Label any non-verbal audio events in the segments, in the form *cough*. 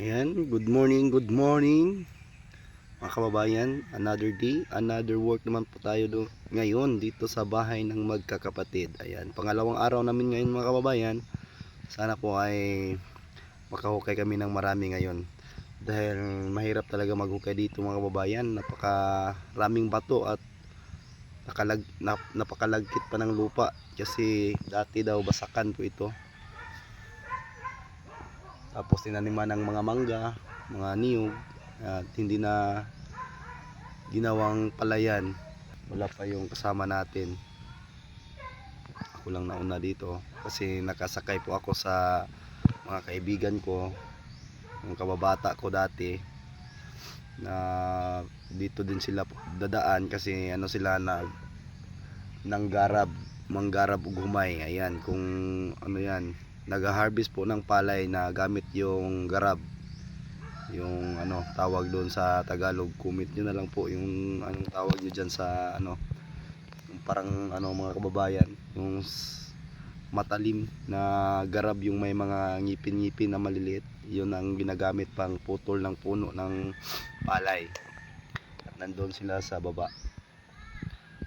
Ayan, good morning, good morning mga kababayan, another day, another work naman po tayo do ngayon dito sa bahay ng magkakapatid. Ayan, pangalawang araw namin ngayon mga kababayan. Sana po ay makahukay kami ng marami ngayon. Dahil mahirap talaga maghukay dito mga kababayan. Napakaraming bato at nakalag, nap, napakalagkit pa ng lupa. Kasi dati daw basakan po ito. Tapos tinaniman ng mga mangga, mga niyog at hindi na ginawang palayan. Wala pa yung kasama natin. Ako lang nauna dito kasi nakasakay po ako sa mga kaibigan ko yung kababata ko dati na dito din sila dadaan kasi ano sila na ng garab manggarab ug humay. Ayan kung ano yan nag-harvest po ng palay na gamit yung garab. Yung ano tawag doon sa Tagalog comment nyo na lang po yung anong tawag nyo dyan sa ano yung parang ano mga kababayan yung matalim na garab yung may mga ngipin-ngipin na maliliit. Yun ang ginagamit pang putol ng puno ng palay. At nandun sila sa baba.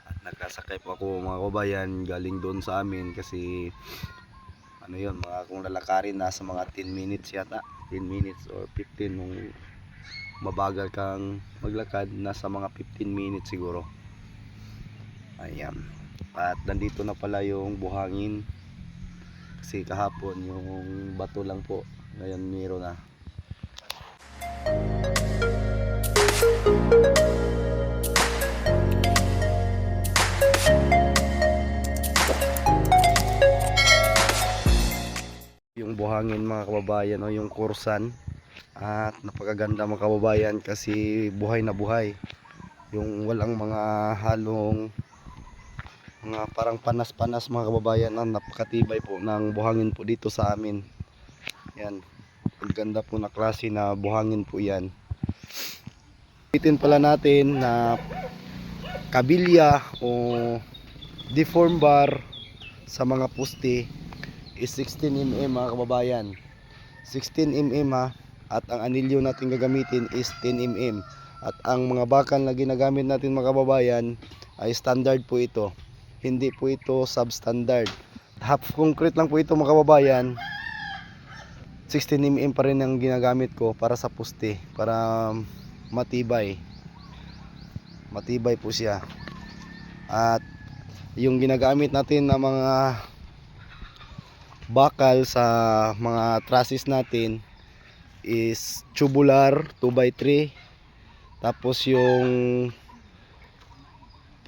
At nagkasakay po ako mga kababayan galing doon sa amin kasi ano yun mga kung lalakarin nasa mga 10 minutes yata. 10 minutes or 15 nung mabagal kang maglakad nasa mga 15 minutes siguro. Ayan. At nandito na pala yung buhangin. Kasi kahapon yung bato lang po. Ngayon meron na buhangin mga kababayan o yung kursan. At napakaganda mga kababayan kasi buhay na buhay. Yung walang mga halong mga parang panas-panas mga kababayan ang napakatibay po ng buhangin po dito sa amin. Yan. Ang ganda po na klase na buhangin po yan. Itin pala natin na kabilya o deform bar sa mga puste is 16mm mga kababayan. 16mm ha? At ang anilyo natin gagamitin is 10mm at ang mga bakal na ginagamit natin mga kababayan ay standard po ito. Hindi po ito substandard. Half concrete lang po ito mga kababayan. 16mm pa rin ang ginagamit ko para sa puste para matibay. Matibay po siya. At yung ginagamit natin na mga bakal sa mga trusses natin is tubular 2x3 tapos yung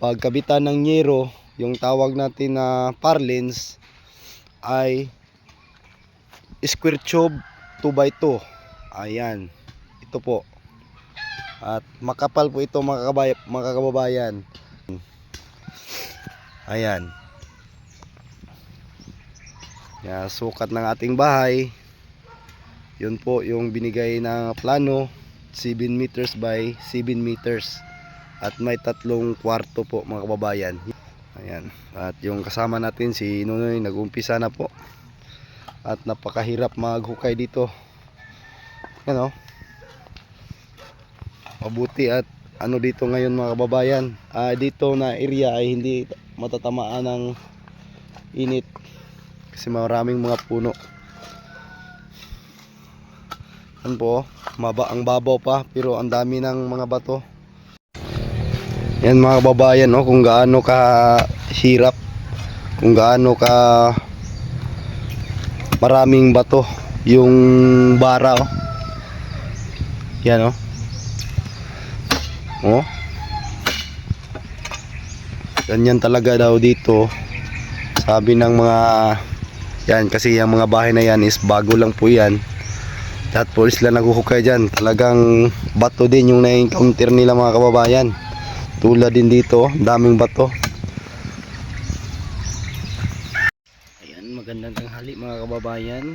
pagkabitan ng nyero yung tawag natin na parlins ay square tube 2x2 ayan. Ito po. At makapal po ito mga, kabay, kababayan. Ayan yan, sukat ng ating bahay. Yun po yung binigay na plano. 7 meters by 7 meters. At may tatlong kwarto po mga kababayan. Ayan. At yung kasama natin si Nunoy nag-umpisa na po. At napakahirap maghukay dito. Yan o. Mabuti at ano dito ngayon mga kababayan. Ah, dito na area ay hindi matatamaan ng init kasi maraming mga puno. Yan po maba ang babaw pa pero ang dami ng mga bato. Yan mga kababayan no, kung gaano ka hirap kung gaano ka maraming bato yung bara oh. yan oh. Oh. Ganyan talaga daw dito sabi ng mga yan kasi yung mga bahay na yan is bago lang po yan. Lahat po sila naghuhukay dyan. Talagang bato din yung na-encounter nila mga kababayan. Tulad din dito daming bato. Ayan magandang tanghali mga kababayan.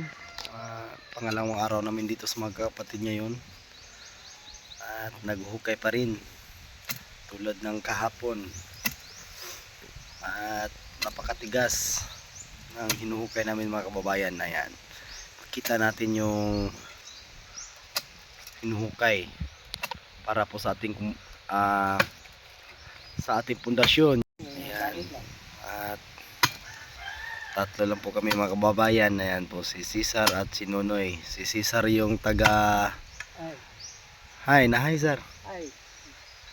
Ah, pangalawang araw namin dito sa mga kapatid ngayon at naghuhukay pa rin. Tulad ng kahapon. At napakatigas ng hinuhukay namin mga kababayan na yan. Kita natin yung hinuhukay para po sa ating ah, sa ating pundasyon. Ayan. At tatlo lang po kami mga kababayan. Ayan po si Cesar at si Nonoy. Si Cesar yung taga Hi, na hi sir. ay.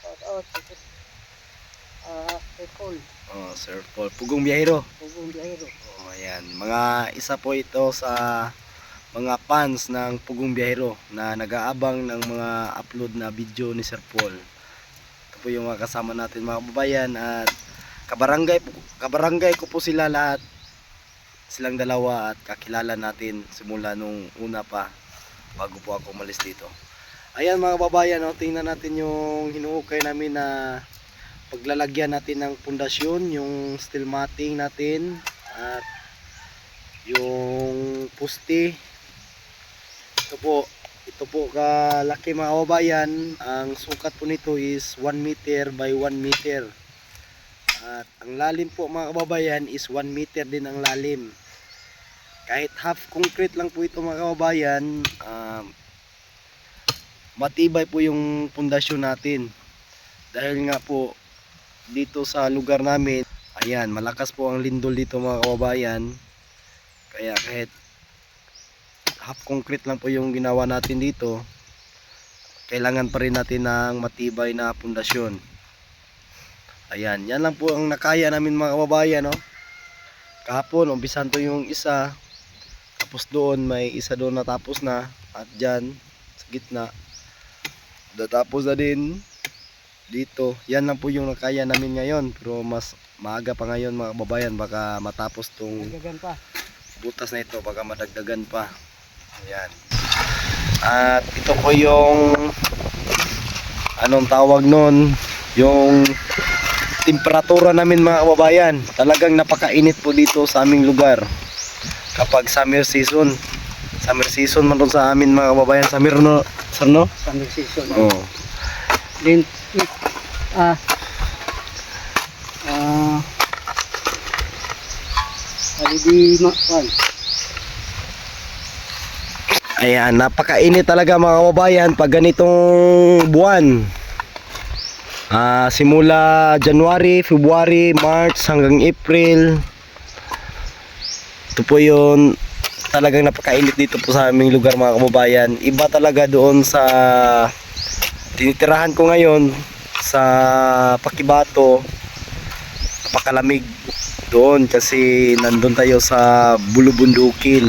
Shout out. Kay Paul. Oh, Sir Paul. Pugong Biyahero. Pugong Biyahero. Oh, ayan. Mga isa po ito sa mga fans ng Pugong Biyahero na nag-aabang ng mga upload na video ni Sir Paul. Ito po yung mga kasama natin mga kababayan at kabarangay, kabarangay ko po sila lahat. Silang dalawa at kakilala natin simula nung una pa bago po ako umalis dito. Ayan mga kababayan, oh, tingnan natin yung hinuukay namin na paglalagyan natin ng pundasyon, yung steel matting natin at yung puste. Ito po, ito po kalaki mga kababayan. Ang sukat po nito is 1 meter by 1 meter. At ang lalim po mga kababayan is 1 meter din ang lalim. Kahit half concrete lang po ito mga kababayan, um, matibay po yung pundasyon natin. Dahil nga po dito sa lugar namin, ayan, malakas po ang lindol dito mga kababayan. Kaya kahit half concrete lang po yung ginawa natin dito, kailangan pa rin natin ng matibay na pundasyon. Ayan, yan lang po ang nakaya namin mga kababayan, no. Kahapon, umpisan to yung isa. Tapos doon, may isa doon natapos na. At dyan, sa gitna, natapos na din dito. Yan lang po yung nakaya namin ngayon. Pero mas maaga pa ngayon mga kababayan. Baka matapos tong butas na ito. Baka madagdagan pa. Ayan. At ito po yung anong tawag nun? Yung temperatura namin mga kababayan. Talagang napakainit po dito sa aming lugar. Kapag summer season. Summer season man sa amin mga kababayan. Summer no? Sir no? Summer season. Oo. Then, ah, ah, Halidi Makwan. Ayan, napakainit talaga mga kababayan pag ganitong buwan. Ah, simula January, February, March hanggang April. Ito po 'yon. Talagang napakainit dito po sa aming lugar mga kababayan. Iba talaga doon sa tinitirahan ko ngayon sa Pakibato. Napakalamig doon kasi nandun tayo sa Bulubundukin.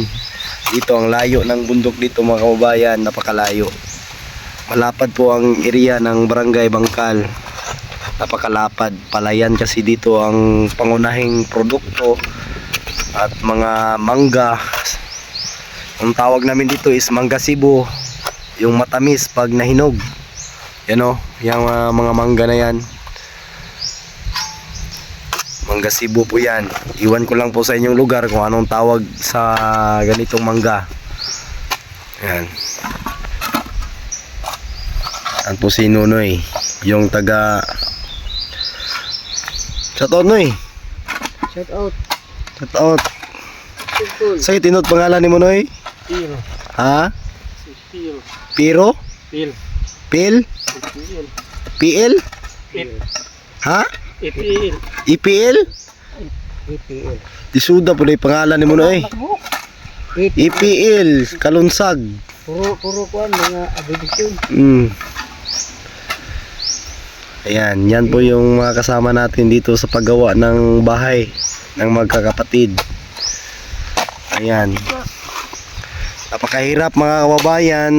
Dito ang layo ng bundok dito mga kababayan, napakalayo. Malapad po ang area ng Barangay Bangkal. Napakalapad. Palayan kasi dito ang pangunahing produkto at mga mangga. Ang tawag namin dito is mangga Cebu. Yung matamis pag nahinog. Yan o, yung ah, mga mangga na yan. Mangga Cebu po yan. Iwan ko lang po sa inyong lugar kung anong tawag sa ganitong mangga. Yan. Yan po si Nunoy. Yung taga... Shout out Noy. Shout out. Shout out. Sa'yo tinot pangalan ni mo Noy? Pil. Ha? Si Pil. Piro? Pil. PL? Pil. Ha? Ipil. IPL? Ipil. Disuda po na yung pangalan ni mo Noy. Ipil. IPL. Kalunsag. Puro, puro kuan mga abibisyon. Mm. Ayan, yan po yung mga kasama natin dito sa paggawa ng bahay ng magkakapatid. Ayan. Napakahirap mga kababayan.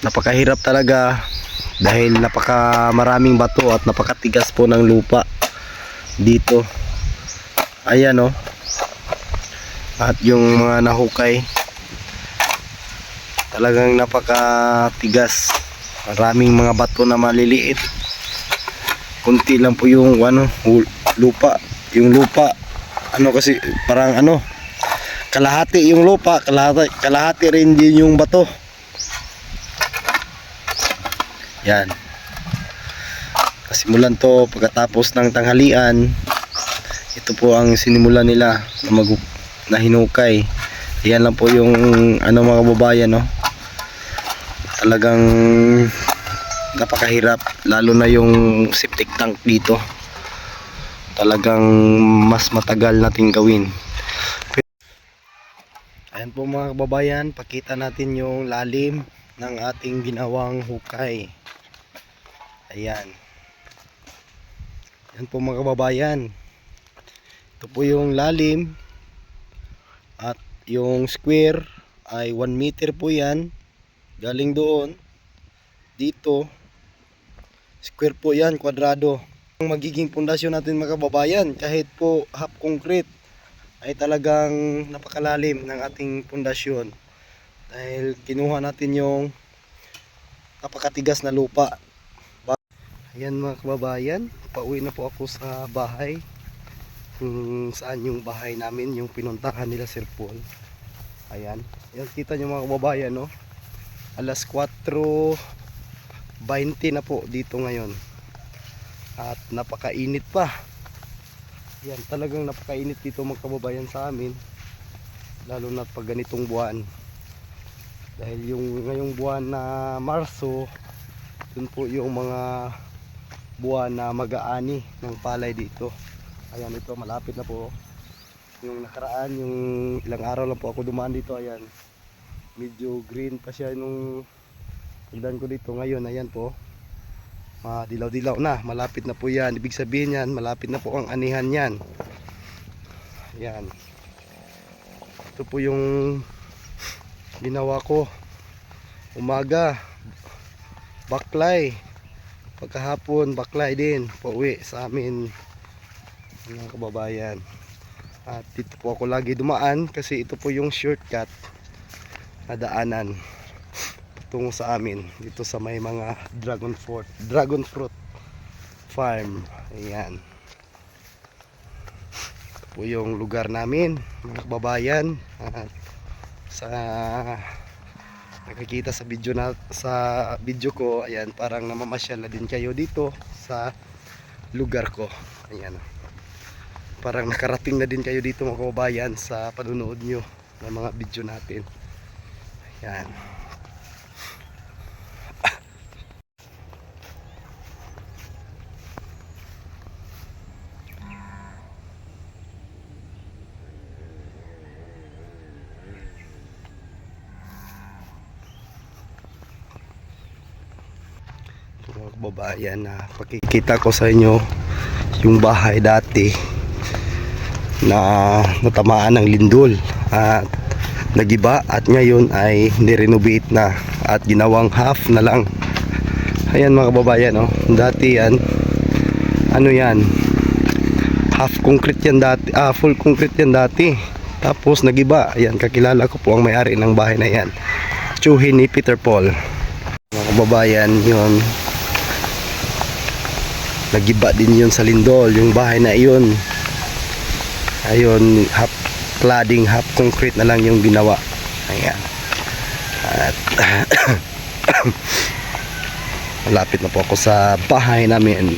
Napakahirap talaga dahil napaka maraming bato at napakatigas po ng lupa dito. Ayan oh. At yung mga nahukay talagang napakatigas maraming mga bato na maliliit kunti lang po yung ano lupa yung lupa ano kasi parang ano kalahati yung lupa kalahati, kalahati rin din yung bato yan. Kasimulan to pagkatapos ng tanghalian. Ito po ang sinimulan nila na, mag, na hinukay. Yan lang po yung ano mga babayan no? Talagang napakahirap lalo na yung septic tank dito. Talagang mas matagal nating gawin. Ayan po mga kababayan pakita natin yung lalim ng ating ginawang hukay. Ayan. Ayan po mga kababayan. Ito po yung lalim at yung square ay 1 meter po yan. Galing doon dito square po yan kwadrado. Ang magiging pundasyon natin mga kababayan kahit po half concrete ay talagang napakalalim ng ating pundasyon dahil kinuha natin yung napakatigas na lupa. Ayan mga kababayan pauwi na po ako sa bahay. Kung saan yung bahay namin yung pinuntahan nila Sir Paul. Ayan. Yan kita nyo mga kababayan no? Alas 4.20 na po dito ngayon. At napakainit pa. Yan talagang napakainit dito mga kababayan sa amin. Lalo na pag ganitong buwan dahil yung ngayong buwan na Marso dun po yung mga buwan na mag-aani ng palay dito. Ayan ito malapit na po. Yung nakaraan yung ilang araw lang po ako dumaan dito ayan. Medyo green pa siya nung pagdaan ko dito. Ngayon ayan po. Ah, dilaw-dilaw na. Malapit na po yan. Ibig sabihin yan malapit na po ang anihan yan. Yan ito po yung ginawa ko. Umaga baklay. Pagkahapon baklay din. Pauwi sa amin. Mga kababayan. At dito po ako lagi dumaan kasi ito po yung shortcut na daanan tungo sa amin dito sa may mga dragon fruit dragon fruit farm. Ayan. Ito po yung lugar namin mga kababayan. At sa nakikita sa video na sa video ko ayan parang namamasyal na din kayo dito sa lugar ko. Ayan. Parang nakarating na din kayo dito mga kababayan sa panunood nyo ng mga video natin. Yan mga kababayan na pakikita ko sa inyo yung bahay dati na natamaan ng lindol at nagiba at ngayon ay nirenovate na at ginawang half na lang. Ayan mga kababayan oh. dati yan ano yan half concrete yan dati ah full concrete yan dati. Tapos nagiba ayan kakilala ko po ang may-ari ng bahay na yan. Chuhin ni Peter Paul. Mga kababayan yun nagiba din yun sa lindol yung bahay na iyon ayun half cladding half concrete na lang yung ginawa. Ayan. At *coughs* *coughs* malapit na po ako sa bahay namin